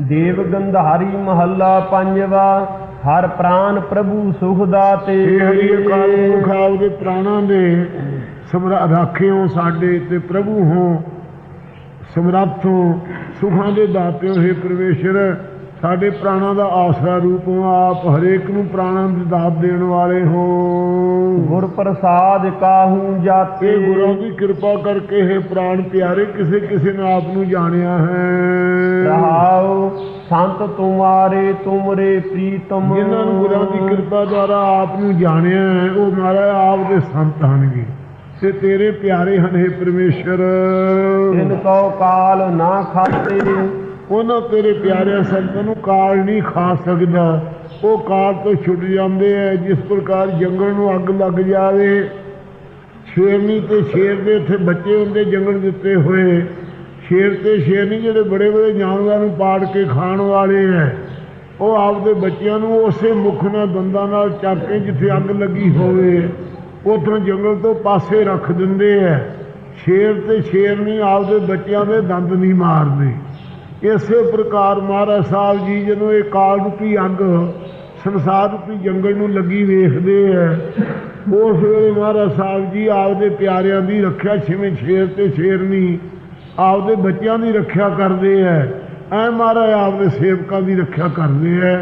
ਦੇਵ ਗੰਧਾਰੀ ਮਹੱਲਾ ਪੰਜਵਾ ਹਰ ਪ੍ਰਾਨ ਪ੍ਰਭੂ ਸੁਖ ਦਾਤੇ ਇਹ ਹਰੀ ਅਕਾਲ ਪੁਰਖ ਆਪਦੇ ਪ੍ਰਾਣਾਂ ਦੇ ਸਮਰਾ ਰਾਖਿਓ ਸਾਡੇ ਤੇ ਪ੍ਰਭੂ ਹੋ ਸਮਰੱਥ ਹੋ ਸੁਖਾਂ ਦੇ ਦਾਤਿਓ ਹੈ ਪ੍ਰਵੇਸ਼ਰ ਸਾਡੇ ਪ੍ਰਾਣਾਂ ਦਾ ਆਸਰਾ ਰੂਪ ਆਪ ਹਰੇਕ ਨੂੰ ਪ੍ਰਾਣਾਂ ਦੀ ਦਾਤ ਦੇਣ ਵਾਲੇ ਹੋ ਗੁਰ ਪ੍ਰਸਾਦ ਕਾਹੂ ਜਾਤੇ। ਇਹ ਗੁਰਾਂ ਦੀ ਕਿਰਪਾ ਕਰਕੇ ਹੈ ਪ੍ਰਾਣ ਪਿਆਰੇ ਕਿਸੇ ਕਿਸੇ ਨੇ ਆਪ ਨੂੰ ਜਾਣਿਆ ਹੈ। ਰਹਾਉ ਸੰਤ ਤੁਮਾਰੇ ਤੁਮਰੇ ਪ੍ਰੀਤਮ। ਜਿਨ੍ਹਾਂ ਨੂੰ ਗੁਰਾਂ ਦੀ ਕਿਰਪਾ ਦੁਆਰਾ ਆਪ ਨੂੰ ਜਾਣਿਆ ਹੈ ਉਹ ਮਹਾਰਾਜ ਆਪ ਦੇ ਸੰਤ ਹਨਗੇ। ਤੇ ਤੇਰੇ ਪਿਆਰੇ ਹਨ ਹੈ ਪਰਮੇਸ਼ਰ। ਕਉ ਕਾਲ ਨਾ ਖਾਤੇ। ਉਹਨਾਂ ਤੇਰੇ ਪਿਆਰੇ ਸੰਤਾਂ ਨੂੰ ਕਾਲ ਨਹੀਂ ਖਾ ਸਕਦਾ। ਉਹ ਕਾਲ ਤੋਂ ਛੁੱਟ ਜਾਂਦੇ ਐ, ਜਿਸ ਪ੍ਰਕਾਰ ਜੰਗਲ ਨੂੰ ਅੱਗ ਲੱਗ ਜਾਵੇ। ਸ਼ੇਰਨੀ ਤੇ ਸ਼ੇਰ ਦੇ ਉੱਥੇ ਬੱਚੇ ਹੁੰਦੇ ਜੰਗਲ ਦਿੱਤੇ ਹੋਏ। ਸ਼ੇਰ ਤੇ ਸ਼ੇਰਨੀ ਜਿਹੜੇ ਬੜੇ ਬੜੇ ਜਾਨਵਰਾਂ ਨੂੰ ਪਾੜ ਕੇ ਖਾਣ ਵਾਲੇ ਐ। ਉਹ ਆਪਦੇ ਬੱਚਿਆਂ ਨੂੰ ਉਸੇ ਮੁਖ ਨਾਲ ਦੰਦਾਂ ਨਾਲ ਚੱਕ ਕੇ ਜਿੱਥੇ ਅੱਗ ਲੱਗੀ ਹੋਵੇ, ਉੱਥੋਂ ਜੰਗਲ ਤੋਂ ਪਾਸੇ ਰੱਖ ਦਿੰਦੇ ਐ। ਸ਼ੇਰ ਤੇ ਸ਼ੇਰਨੀ ਆਪਦੇ ਬੱਚਿਆਂ ਦੇ ਦੰਦ ਨਹੀਂ ਮਾਰਦੇ। ਇਸੇ ਪ੍ਰਕਾਰ ਮਹਾਰਾਜ ਸਾਹਿਬ ਜੀ ਜਦੋਂ ਇਹ ਕਾਲ ਰੂਪੀ ਅੱਗ ਸੰਸਾਰ ਰੂਪੀ ਜੰਗਲ ਨੂੰ ਲੱਗੀ ਵੇਖਦੇ ਐ ਉਸ ਵੇਲੇ ਮਹਾਰਾਜ ਸਾਹਿਬ ਜੀ ਆਪਦੇ ਪਿਆਰਿਆਂ ਦੀ ਰੱਖਿਆ ਜਿਵੇਂ ਸ਼ੇਰ ਤੇ ਸ਼ੇਰਨੀ ਆਪਦੇ ਬੱਚਿਆਂ ਦੀ ਰੱਖਿਆ ਕਰਦੇ ਐ ਐ ਮਹਾਰਾਜ ਆਪਦੇ ਸੇਵਕਾਂ ਦੀ ਰੱਖਿਆ ਕਰਦੇ ਐ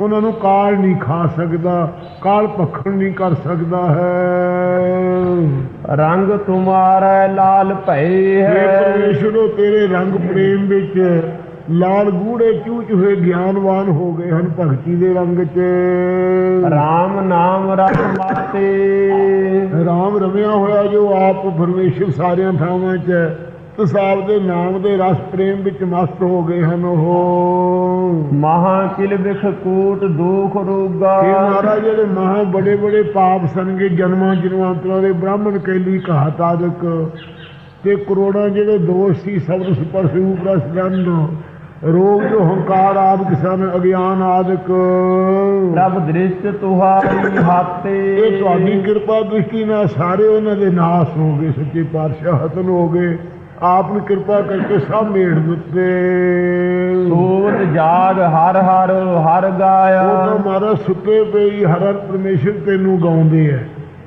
ਉਹਨਾਂ ਨੂੰ ਕਾਲ ਨਹੀਂ ਖਾ ਸਕਦਾ ਕਾਲ ਭਖਣ ਨਹੀਂ ਕਰ ਸਕਦਾ ਹੈ। ਰੰਗ ਤੁਮਾਰਾ ਲਾਲ ਭਏ ਹੇ। ਹੈ ਪਰਮੇਸ਼ਰੋ ਤੇਰੇ ਰੰਗ ਪ੍ਰੇਮ ਵਿੱਚ ਲਾਲ ਗੂੜੇ ਚੂਚ ਹੋਏ ਗਿਆਨਵਾਨ ਹੋ ਗਏ ਹਨ ਭਗਤੀ ਦੇ ਰੰਗ 'ਚ। ਰਾਮ ਨਾਮ ਰਸ ਮਾਤੇ। ਰਾਮ ਰਮਿਆ ਹੋਇਆ ਜੋ ਆਪ ਪਰਮੇਸ਼ਰ ਸਾਰਿਆਂ ਥਾਵਾਂ 'ਚ ਹੈ, ਤਿਸ ਆਪ ਦੇ ਨਾਮ ਦੇ ਰਸ ਪ੍ਰੇਮ ਵਿੱਚ ਮਸਤ ਹੋ ਗਏ ਹਨ ਉਹ। ਮਹਾ ਕਿਲ ਵਿਖ ਕੂਟ ਦੁਖ ਰੋਗਾ। ਇਹ ਮਹਾਰਾਜ ਜਿਹੜੇ ਮਹਾ ਬੜੇ ਬੜੇ ਪਾਪ ਸਨਗੇ ਜਨਮਾਂ ਜਨਮਾਂਤਰਾਂ ਦੇ ਬ੍ਰਾਹਮਣ ਕੈਲੀ ਘਾਤ ਆਦਿਕ। ਤੇ ਕਰੋੜਾਂ ਜਿਹੜੇ ਦੋਸ਼ ਸੀ ਸਬਰ ਸੁਪਰ ਰੂਪ ਰਸ ਗੰਧ ਰੋਗ ਜੋ ਹੰਕਾਰ ਆਦਿਕ ਸਨ ਅਗਿਆਨ ਆਦਿਕ। ਪ੍ਰਭ ਦ੍ਰਿਸ਼ਟ ਤੁਹਾਰੀ ਹਾਤੇ। ਇਹ ਤੁਹਾਡੀ ਕਿਰਪਾ ਦ੍ਰਿਸ਼ਟੀ ਨਾਲ ਸਾਰੇ ਉਹਨਾਂ ਦੇ ਨਾਸ ਹੋ ਗਏ ਸੱਚੇ ਪਾਤਸ਼ਾਹ ਹਤਨ ਹੋ ਗਏ। ਆਪ ਨੇ ਕਿਰਪਾ ਕਰਕੇ ਸਭ ਮੇੜ ਦਿੱਤੇ। ਸੋਵਤ ਜਾਗ ਹਰ ਹਰ ਹਰ ਉਹ ਗਾਇਆ ਤਾਂ ਮਹਾਰਾਜ ਸੁੱਤੇ ਹੀ ਹਰ ਹਰ ਪਰਮੇਸ਼ਰ ਤੈਨੂੰ ਗਾਉਂਦੇ ਐ।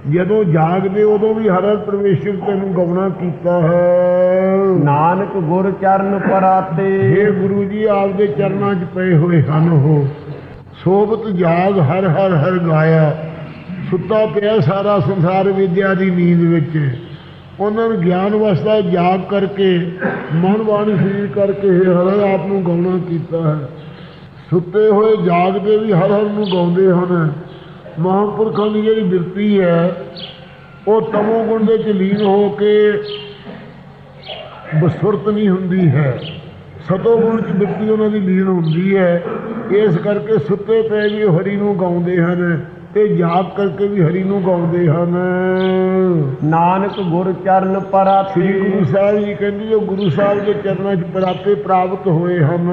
ਜਦੋਂ ਜਾਗਦੇ ਉਦੋਂ ਵੀ ਹਰ ਹਰ ਪਰਮੇਸ਼ਰ ਤੈਨੂੰ ਗਾਉਣਾ ਕੀਤਾ ਹੈ। ਨਾਨਕ ਗੁਰ ਚਰਨ ਪਰਾਤੇ। हे ਗੁਰੂ ਜੀ, ਆਪਦੇ ਚਰਨਾਂ 'ਚ ਪਏ ਹੋਏ ਹਨ ਉਹ। ਸੋਬਤ ਜਾਗ ਹਰ ਹਰ ਹਰ ਗਾਇਆ। ਸੁੱਤਾ ਪਿਆ ਸਾਰਾ ਸੰਸਾਰ ਵਿਦਿਆ ਦੀ ਨੀਂਦ ਵਿੱਚ। ਉਹਨਾਂ ਨੂੰ ਗਿਆਨ ਵਸਦਾ ਜਾਗ ਕਰਕੇ, ਮਨ ਬਾਣੀ ਸਰੀਰ ਕਰਕੇ ਹਰ ਆਪ ਨੂੰ ਗਾਉਣਾ ਕੀਤਾ ਹੈ। ਸੁੱਤੇ ਹੋਏ ਜਾਗਦੇ ਵੀ ਹਰ ਹਰ ਨੂੰ ਗਾਉਂਦੇ ਹਨ। ਮਹਾਂਪੁਰਖਾਂ ਦੀ ਜਿਹੜੀ ਬਿਰਤੀ ਹੈ, ਉਹ ਤਮੋ ਗੁਣ ਦੇ ਚ ਲੀਨ ਹੋ ਕੇ ਬਸੁਰਤ ਨਹੀਂ ਹੁੰਦੀ ਹੈ। ਸਤੋ ਗੁਣ ਚ ਬਿਰਤੀ ਉਹਨਾਂ ਦੀ ਲੀਨ ਹੁੰਦੀ ਹੈ। ਇਸ ਕਰਕੇ ਸੁੱਤੇ ਪਏ ਵੀ ਹਰੀ ਨੂੰ ਗਾਉਂਦੇ ਹਨ ਤੇ ਜਾਗ ਕਰਕੇ ਵੀ ਹਰੀ ਨੂੰ ਗਾਉਂਦੇ ਹਨ। ਨਾਨਕ ਗੁਰ ਚਰਨ ਸ੍ਰੀ ਪਰਾਤੇ ਗੁਰੂ ਸਾਹਿਬ ਜੀ ਕਹਿੰਦੇ ਜੋ ਗੁਰੂ ਸਾਹਿਬ ਦੇ ਚਰਨਾਂ 'ਚ ਪ੍ਰਾਪੇ ਪ੍ਰਾਪਤ ਹੋਏ ਹਨ।